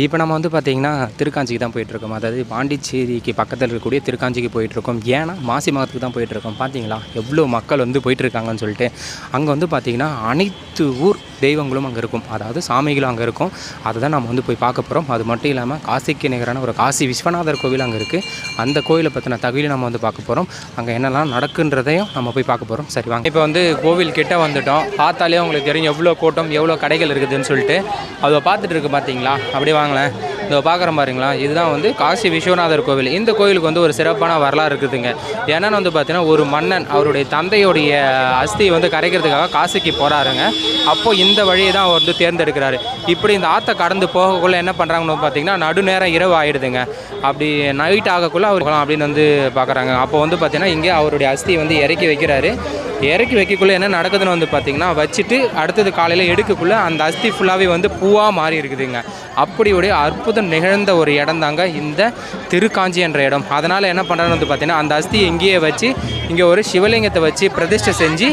இப்போ நம்ம வந்து பார்த்திங்கன்னா திருக்காஞ்சிக்கு தான் போயிட்டுருக்கோம். அதாவது பாண்டிச்சேரிக்கு பக்கத்தில் இருக்கக்கூடிய திருக்காஞ்சிக்கு போயிட்டுருக்கோம். ஏன்னா மாசி மகத்துக்கு தான் போயிட்டுருக்கோம். பார்த்தீங்களா? எவ்வளோ மக்கள் வந்து போயிட்டுருக்காங்கன்னு சொல்லிட்டு. அங்கே வந்து பார்த்திங்கன்னா அனைத்து ஊர் தெய்வங்களும் அங்கே இருக்கும். அதாவது சாமிகளும் அங்கே இருக்கும். அதை தான் நம்ம வந்து போய் பார்க்க போகிறோம் அது மட்டும் இல்லாமல் காசிக்கு நிகரான ஒரு காசி விஸ்வநாதர் கோவில் அங்கே இருக்குது அந்த கோவிலை பற்றின தகவலையும் நம்ம வந்து பார்க்க போகிறோம் அங்கே என்னெல்லாம் நடக்குன்றதையும் நம்ம போய் பார்க்க போகிறோம் சரி வாங்க. இப்போ வந்து கோவில் கிட்ட வந்துட்டோம். பார்த்தாலே உங்களுக்கு தெரியும் எவ்வளோ கூட்டம் எவ்வளோ கடைகள் இருக்குதுன்னு சொல்லிட்டு. அதை பார்த்துட்டு இருக்கு பார்த்தீங்களா? அப்படியே வாங்களேன் இதோ பார்க்குறோம் பாருங்களா. இதுதான் வந்து காசி விஸ்வநாதர் கோவில். இந்த கோவிலுக்கு வந்து ஒரு சிறப்பான வரலாறு இருக்குதுங்க. என்னென்னு வந்து பார்த்தீங்கன்னா ஒரு மன்னன் அவருடைய தந்தையுடைய அஸ்தியை வந்து கரைக்கிறதுக்காக காசிக்கு போகிறாருங்க அப்போது இந்த வழியை தான் அவர் வந்து தேர்ந்தெடுக்கிறாரு. இப்படி இந்த ஆற்றை கடந்து போகக்குள்ளே என்ன பண்ணுறாங்கன்னு பார்த்தீங்கன்னா நடுநேரம் இரவு ஆயிடுதுங்க. அப்படி நைட் ஆகக்குள்ளே அவர் அப்படின்னு வந்து பார்க்குறாங்க. அப்போ வந்து பார்த்தீங்கன்னா இங்கே அவருடைய அஸ்தியை வந்து இறக்கி வைக்கிறாரு. இறக்கி வைக்கக்குள்ளே என்ன நடக்குதுன்னு வந்து பார்த்திங்கன்னா வச்சுட்டு அடுத்தது காலையில் எடுக்கக்குள்ளே அந்த அஸ்தி ஃபுல்லாகவே வந்து பூவாக மாறி இருக்குதுங்க. அப்படி ஒரு அற்புதம் நிகழ்ந்த ஒரு இடம் தாங்க இந்த திருக்காஞ்சி என்ற இடம். அதனால் என்ன பண்ணுறான்னு வந்து பார்த்திங்கன்னா அந்த அஸ்தியை இங்கேயே வச்சு இங்கே ஒரு சிவலிங்கத்தை வச்சு பிரதிஷ்டை செஞ்சு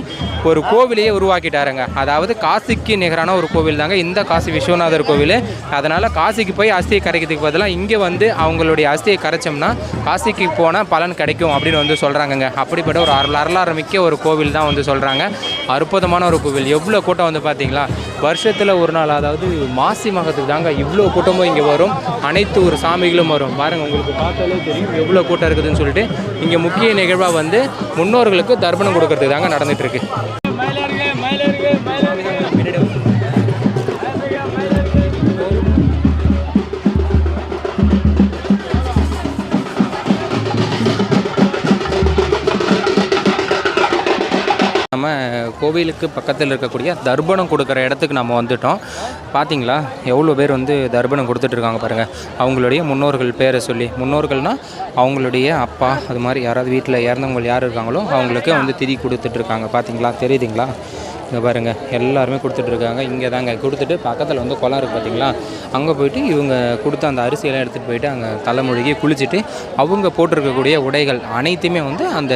ஒரு கோவிலையே உருவாக்கிட்டாருங்க. அதாவது காசிக்கு நிகரான ஒரு கோவில் தாங்க இந்த காசி விஸ்வநாதர் கோவில். அதனால் காசிக்கு போய் அஸ்தியை கரைக்கிறதுக்கு பதிலாக இங்கே வந்து அவங்களுடைய அஸ்தியை கரைச்சோம்னா காசிக்கு போனால் பலன் கிடைக்கும் அப்படின்னு வந்து சொல்கிறாங்கங்க அப்படிப்பட்ட ஒரு அருள் அரலாறு மிக்க ஒரு கோவில் தான் வந்து சொல்கிறாங்க அற்புதமான ஒரு கோவில். எவ்வளோ கூட்டம் வந்து பார்த்தீங்களா வருஷத்தில் ஒரு நாள் அதாவது மாசி மகத்துக்கு தாங்க இவ்வளோ கூட்டமும் இங்கே வரும். அனைத்து ஒரு சாமிகளும் வரும். பாருங்கள் உங்களுக்கு பார்த்தாலே தெரியும் எவ்வளோ கூட்டம் இருக்குதுன்னு சொல்லிட்டு. இங்கே முக்கிய நிகழ்வாக வந்து முன்னோர்களுக்கு தர்ப்பணம் கொடுக்கறதுக்கு தாங்க நடந்துட்டு நம்ம கோவிலுக்கு பக்கத்தில் இருக்கக்கூடிய தர்ப்பணம் கொடுக்குற இடத்துக்கு நம்ம வந்துட்டோம். பார்த்தீங்களா எவ்வளோ பேர் வந்து தர்ப்பணம் கொடுத்துட்ருக்காங்க பாருங்கள் அவங்களுடைய முன்னோர்கள் பேரை சொல்லி முன்னோர்கள்னால் அவங்களுடைய அப்பா அது மாதிரி யாராவது வீட்டில் இறந்தவங்க யார் இருக்காங்களோ அவங்களுக்கு வந்து திதி கொடுத்துட்ருக்காங்க பார்த்தீங்களா தெரியுதுங்களா? இங்கே பாருங்கள் எல்லாருமே கொடுத்துட்ருக்காங்க இங்கே தாங்க கொடுத்துட்டு பக்கத்தில் வந்து குளம் இருக்குது பார்த்திங்களா அங்கே போயிட்டு இவங்க கொடுத்த அந்த அரிசியெல்லாம் எடுத்துகிட்டு போயிட்டு அங்கே தலைமொழிகி குளிச்சுட்டு அவங்க போட்டிருக்கக்கூடிய உடைகள் அனைத்துமே வந்து அந்த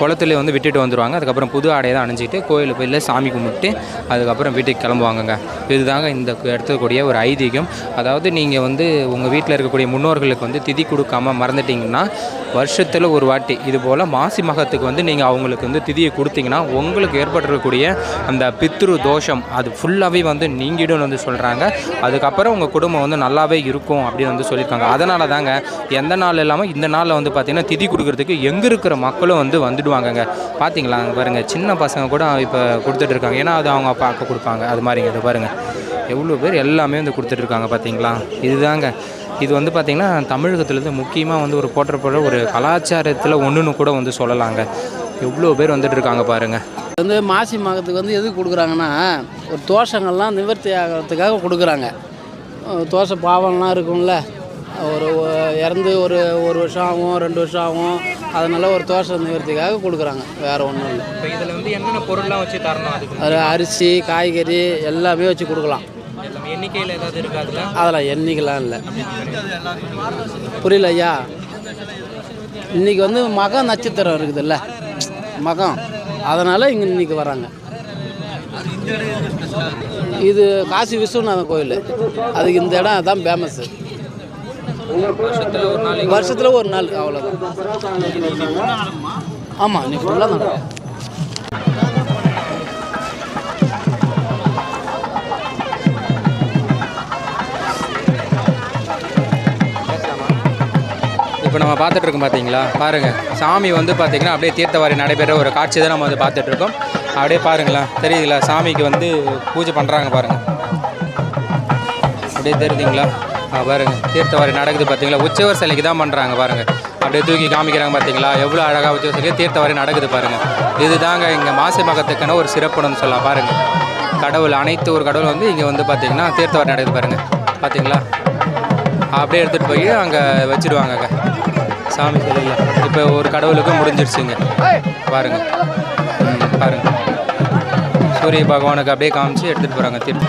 குளத்துலேயே வந்து விட்டுட்டு வந்துடுவாங்க அதுக்கப்புறம் புது ஆடையை தான் அணிஞ்சிட்டு கோயிலுக்கு போய் சாமி கும்பிட்டு அதுக்கப்புறம் வீட்டுக்கு கிளம்புவாங்கங்க. இதுதாங்க இந்த இடத்துக்கூடிய ஒரு ஐதீகம். அதாவது நீங்கள் வந்து உங்கள் வீட்டில் இருக்கக்கூடிய முன்னோர்களுக்கு வந்து திதி கொடுக்காம மறந்துட்டிங்கன்னா வருஷத்தில் ஒரு வாட்டி. இது போல் மாசி மகத்துக்கு வந்து நீங்கள் அவங்களுக்கு வந்து திதியை கொடுத்தீங்கன்னா உங்களுக்கு ஏற்பட்டிருக்கக்கூடிய அந்த பித்ரு தோஷம் அது ஃபுல்லாகவே வந்து நீங்கிடும்னு வந்து சொல்கிறாங்க அதுக்கப்புறம் உங்கள் குடும்பம் வந்து நல்லாவே இருக்கும் அப்படின்னு வந்து சொல்லியிருக்காங்க. அதனால தாங்க எந்த நாள் இல்லாமல் இந்த நாளில் வந்து பார்த்திங்கன்னா திதி கொடுக்குறதுக்கு எங்கே இருக்கிற மக்களும் வந்து வந்துடுவாங்கங்க. பார்த்தீங்களா பாருங்கள் பாருங்க சின்ன பசங்க கூட இப்போ கொடுத்துட்டு இருக்காங்க. ஏன்னா அது அவங்க பார்க்க கொடுப்பாங்க. அது மாதிரிங்க இதை பாருங்கள் எவ்வளோ பேர் எல்லாமே வந்து கொடுத்துட்டு இருக்காங்க பார்த்தீங்களா இதுதாங்க. இது வந்து பார்த்திங்கன்னா தமிழகத்துலேருந்து முக்கியமாக வந்து ஒரு போற்றப்படுற ஒரு கலாச்சாரத்தில் ஒன்றுன்னு கூட வந்து சொல்லலாங்க. எவ்வளோ பேர் வந்துட்டு இருக்காங்க பாருங்கள் வந்து மாசி மகத்துக்கு வந்து எதுக்கு கொடுக்குறாங்கன்னா ஒரு தோஷங்கள்லாம் நிவர்த்தி ஆகிறதுக்காக கொடுக்குறாங்க. தோஷ பாவம்லாம் இருக்கும்ல. ஒரு இறந்து ஒரு ஒரு வருஷம் ஆகும் ரெண்டு வருஷம் ஆகும். அதனால ஒரு தோஷ நிவர்த்திக்காக கொடுக்குறாங்க. வேறு ஒன்றும் இல்லை. இப்போ இதில் வந்து என்னென்ன பொருள்லாம் வச்சு தரணும் அதுக்கு? அதில் அரிசி காய்கறி எல்லாமே வச்சு கொடுக்கலாம். எண்ணிக்கையில் ஏதாவது இருக்காதுல அதெல்லாம் எண்ணிக்கலாம் இல்லை. புரியல ஐயா இன்னைக்கு வந்து மகம் நட்சத்திரம் இருக்குதுல்ல. மகம். அதனால் இங்கே இன்னைக்கு வராங்க. இது காசி விஸ்வநாதன் கோயில். அதுக்கு இந்த இடம் அதான் ஃபேமஸ்ஸு வருஷத்தில் ஒரு நாள் அவ்வளோதான் ஆமாம் நீ ஃபுல்லாக நடக்கும். இப்போ நம்ம பார்த்துட்டு இருக்கோம் பார்த்தீங்களா பாருங்கள் சாமி வந்து பார்த்தீங்கன்னா அப்படியே தீர்த்தவாரி நடைபெற ஒரு காட்சி தான் நம்ம வந்து பார்த்துட்ருக்கோம். அப்படியே பாருங்களேன். தெரியுதுங்களா? சாமிக்கு வந்து பூஜை பண்ணுறாங்க பாருங்கள் அப்படியே தெரியுதுங்களா? ஆ பாருங்கள் தீர்த்தவாரி நடக்குது பார்த்தீங்களா உச்சவர் சிலைக்கு தான் பண்ணுறாங்க பாருங்கள் அப்படியே தூக்கி காமிக்கிறாங்க பார்த்தீங்களா எவ்வளோ அழகாக உச்சவர் சிலை தீர்த்தவாரி நடக்குது பாருங்கள் இதுதாங்க இங்கே மாசி மகத்துக்கான ஒரு சிறப்புன்னு சொல்லலாம் பாருங்கள் கடவுள் அனைத்து ஒரு கடவுள் வந்து இங்கே வந்து பார்த்தீங்கன்னா தீர்த்தவாரி நடக்குது பாருங்கள் பார்த்தீங்களா அப்படியே எடுத்துகிட்டு போய் அங்கே வச்சிடுவாங்கங்க சாமி சிலையில் இப்போ ஒரு கடவுளுக்கு முடிஞ்சிருச்சுங்க. பாருங்க. ம், பாருங்க. சூரிய பகவானுக்கு அப்படியே காமிச்சு எடுத்துகிட்டு போகிறாங்க திருப்பி.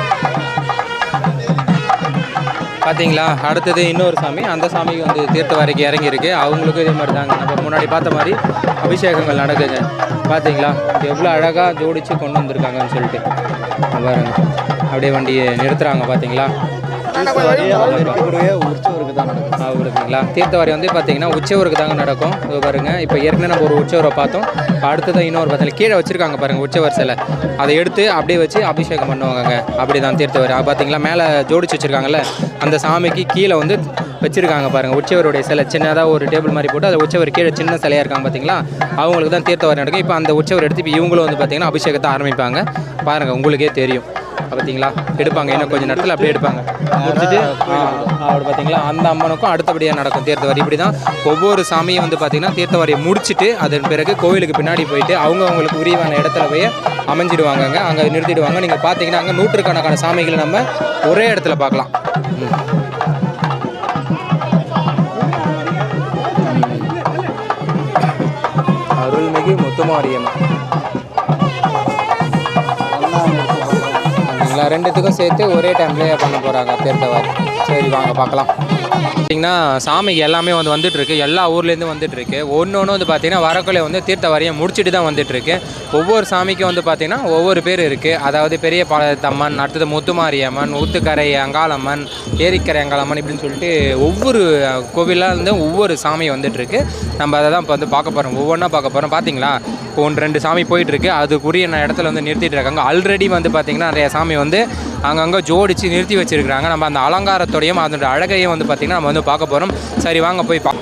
பார்த்தீங்களா அடுத்தது இன்னொரு சாமி. அந்த சாமிக்கு வந்து தீர்த்தவாரிக்கு இறங்கியிருக்கு. அவங்களுக்கும் இதே மாதிரி தாங்க. நம்ம முன்னாடி பார்த்த மாதிரி அபிஷேகங்கள் நடக்குதுங்க பார்த்தீங்களா எவ்வளோ அழகாக ஜோடிச்சு கொண்டு வந்திருக்காங்கன்னு சொல்லிட்டு. பாருங்க. அப்படியே வண்டியை நிறுத்துறாங்க பார்த்தீங்களா கூடவே உற்சவருக்கு தான் நடக்கும். அவருக்குங்களா தீர்த்தவாரி வந்து பார்த்தீங்கன்னா உற்சவருக்கு தாங்க நடக்கும். இது பாருங்க இப்போ ஏற்கனவே நம்ம ஒரு உற்சவரை பார்த்தோம். அடுத்ததான் இன்னொரு பார்த்தீங்க கீழே வச்சிருக்காங்க பாருங்க உற்சவர் சிலை அதை எடுத்து அப்படியே வச்சு அபிஷேகம் பண்ணுவாங்கங்க. அப்படி தான் தீர்த்தவாரி அது பார்த்தீங்களா மேலே ஜோடிச்சு வச்சிருக்காங்கல்ல அந்த சாமிக்கு கீழே வந்து வச்சிருக்காங்க பாருங்க உற்சவருடைய சிலை. சின்னதாக ஒரு டேபிள் மாதிரி போட்டு அது உற்சவர் கீழே சின்ன சிலையாக இருக்காங்க பார்த்தீங்களா அவங்களுக்கு தான் தீர்த்தவாரி நடக்கும். இப்போ அந்த உற்சவர் எடுத்து இப்போ இவங்களும் வந்து பார்த்தீங்கன்னா அபிஷேகத்தை ஆரம்பிப்பாங்க. பாருங்க உங்களுக்கே தெரியும். பார்த்தீங்களா எடுப்பாங்க. இன்னும் கொஞ்சம் நேரத்தில் அப்படியே எடுப்பாங்க. முடிச்சுட்டு அப்படி பார்த்தீங்களா அந்த அம்மனுக்கும் அடுத்தபடியாக நடக்கும் தீர்த்தவாரி இப்படி தான் ஒவ்வொரு சாமியும் வந்து பார்த்தீங்கன்னா தீர்த்தவாரியை முடிச்சுட்டு அதன் பிறகு கோவிலுக்கு பின்னாடி போயிட்டு அவங்க அவங்களுக்கு உரியவான இடத்துல போய் அமைஞ்சிடுவாங்க அங்கே. நிறுத்திடுவாங்க. நீங்கள் பார்த்தீங்கன்னா அங்கே நூற்றுக்கணக்கான சாமிகளை நம்ம ஒரே இடத்துல பார்க்கலாம். அருள்மிகு முத்துமாரியம்மன். ரெண்டுத்துக்கும் சேர்த்து ஒரே டைம்லேயே பண்ண போகிறாங்க தீர்த்தவாரி சரி வாங்க பார்க்கலாம். பார்த்தீங்கன்னா சாமிக்கு எல்லாமே வந்து வந்துட்டுருக்கு. எல்லா ஊர்லேருந்து வந்துட்டுருக்கு. ஒன்று ஒன்று வந்து பார்த்தீங்கன்னா வரக்குள்ளே வந்து தீர்த்தவாரியை முடிச்சுட்டு தான் வந்துட்டுருக்கு. ஒவ்வொரு சாமிக்கும் வந்து பார்த்திங்கன்னா ஒவ்வொரு பேர் இருக்குது அதாவது பெரிய பாளையத்தம்மன் அடுத்தது முத்துமாரியம்மன் ஊத்துக்கரை அங்காளம்மன் ஏரிக்கரை அங்காளம்மன் இப்படின்னு சொல்லிட்டு ஒவ்வொரு கோவிலாக ஒவ்வொரு சாமி வந்துட்டுருக்கு. நம்ம அதை தான் இப்போ வந்து பார்க்க போகிறோம் ஒவ்வொன்றா பார்க்க போகிறோம் பார்த்தீங்களா இப்போ ஒன்று ரெண்டு சாமி போயிட்டுருக்கு. அதுக்குரிய இடத்துல வந்து நிறுத்திட்டு இருக்காங்க. ஆல்ரெடி வந்து பார்த்திங்கன்னா நிறைய சாமி வந்து அங்கங்கே ஜோடிச்சு நிறுத்தி வச்சிருக்காங்க நம்ம அந்த அலங்காரத்தோடையும் அதோட அழகையும் வந்து பார்த்திங்கன்னா நம்ம வந்து பார்க்க போகிறோம் சரி வாங்க போய் பா